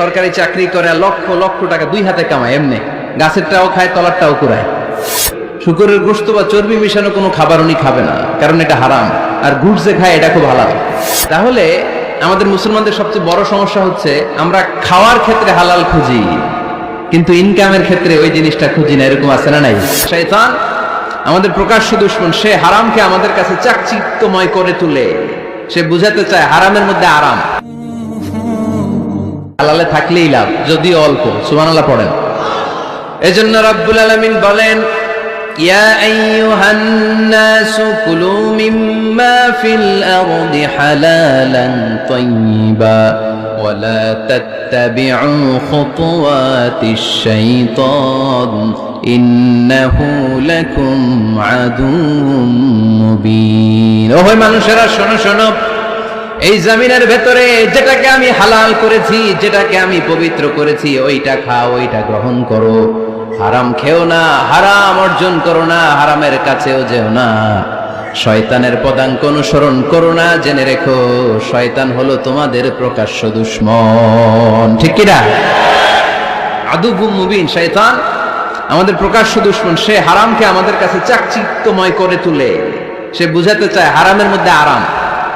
সরকারি চাকরি করে লক্ষ লক্ষ টাকা দুই হাতে কামায়, এমনি। গাছেরটাও খায়, তলারটাও কুড়ায়। শুকরের গোস্ত বা চর্বি মিশানো কোনো খাবার উনি খাবে না, কারণ এটা হারাম। আর গুড় যে খায়, এটা খুব হালাল। তাহলে আমাদের মুসলমানদের সবচেয়ে বড় সমস্যা হচ্ছে, আমরা খাওয়ার ক্ষেত্রে হালাল খুঁজি, কিন্তু ইনকামের ক্ষেত্রে ওই জিনিসটা খুঁজি না, এরকম আছে না নাই? শয়তান আমাদের প্রকাশ্য দুশ্মন, সে হারামকে আমাদের কাছে চাকচিক্যময় করে তুলে। সে বুঝাতে চায়, হারামের মধ্যে আরাম। হালালে থাকলেই লাভ যদিও অল্প সুবহানাল্লাহ পড়েন এজন্য রব্বুল আলামিন বলেন ইয়া আইয়ুহান নাসু কুলু মিম্মা ফিল আরদি হালালান তাইয়্যিবা ولا تتبعوا خطوات الشيطان إنه لكم عدو مبين ওহে মানুষেরা শোনো শোনো এই জমিনের ভেতরে যেটাকে আমি হালাল করেছি, যেটাকে আমি পবিত্র করেছি, ওইটা খাও, ওইটা গ্রহণ করো। হারাম খেও না, হারাম অর্জন করো না, হারামের কাছেও যেও না। শয়তানের পদাঙ্ক অনুসরণ করো না, জেনে রেখো, শয়তান হলো তোমাদের প্রকাশ্য দুশ্মন। ঠিক কিনা? আদুবু মুবিন, শয়তান আমাদের প্রকাশ্য দুশ্মন, সে হারামকে আমাদের কাছে চাকচিক্যময় করে তুলে। সে বুঝাতে চায় হারামের মধ্যে আরাম।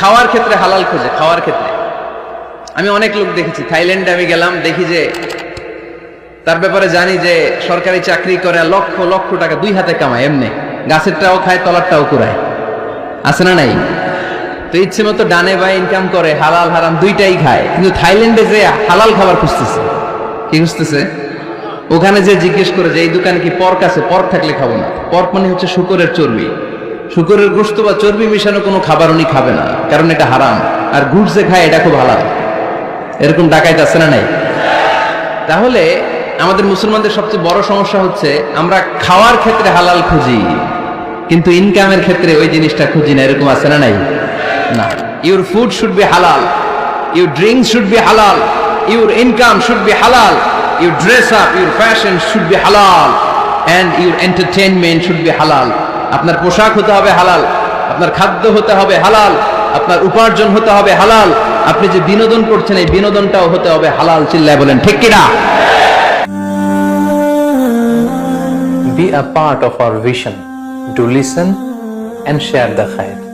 খাওয়ার ক্ষেত্রে হালাল খোঁজে, খাওয়ার ক্ষেত্রে। আমি অনেক লোক দেখেছি, থাইল্যান্ডে আমি গেলাম, দেখি যে তার ব্যাপারে জানি যে সরকারি চাকরি করে লক্ষ লক্ষ টাকা দুই হাতে কামায়, এমনি। গাছেরটাও খায়, তলারটাও কুড়ায়। আছে না নাই? তো ইচ্ছে মতো ডানে বা ইনকাম করে, হালাল, হারাম দুইটাই খায়। কিন্তু থাইল্যান্ডে যে হালাল খাবার খুঁজতেছে, কি খুঁজতেছে? ওখানে যে জিজ্ঞেস করে যে, এই দোকানে কি পর্ক আছে? পর্ক থাকলে খাব না। পর্ক মানে হচ্ছে শুকরের চর্বি। শুকরের গোস্ত বা চর্বি মিশানো কোনো খাবার উনি খাবে না, কারণ এটা হারাম। আর গুড় যে খায়, এটা খুব হালাল। এরকম ডাকাইতে আছে না নাই? তাহলে আমাদের মুসলমানদের সবচেয়ে বড় সমস্যা হচ্ছে, আমরা খাওয়ার ক্ষেত্রে হালাল খুঁজি, কিন্তু ইনকামের ক্ষেত্রে ওই জিনিসটা খুঁজি না, এরকম আছে না নাই? না। ইউর ফুড শুড বি হালাল ইউর ড্রিঙ্ক শুড বি হালাল ইউর ইনকাম শুড বি হালাল your dress up your fashion should be হালাল and your entertainment should be হালাল আপনার পোশাক হতে হবে হালাল, আপনার খাদ্য হতে হবে হালাল, আপনার উপার্জন হতে হবে হালাল, আপনি যে বিনোদন করছেন এই বিনোদনটাও হতে হবে হালাল চিল্লায় বলেন, ঠিক কিনা be a part of our vision to listen and share the khair.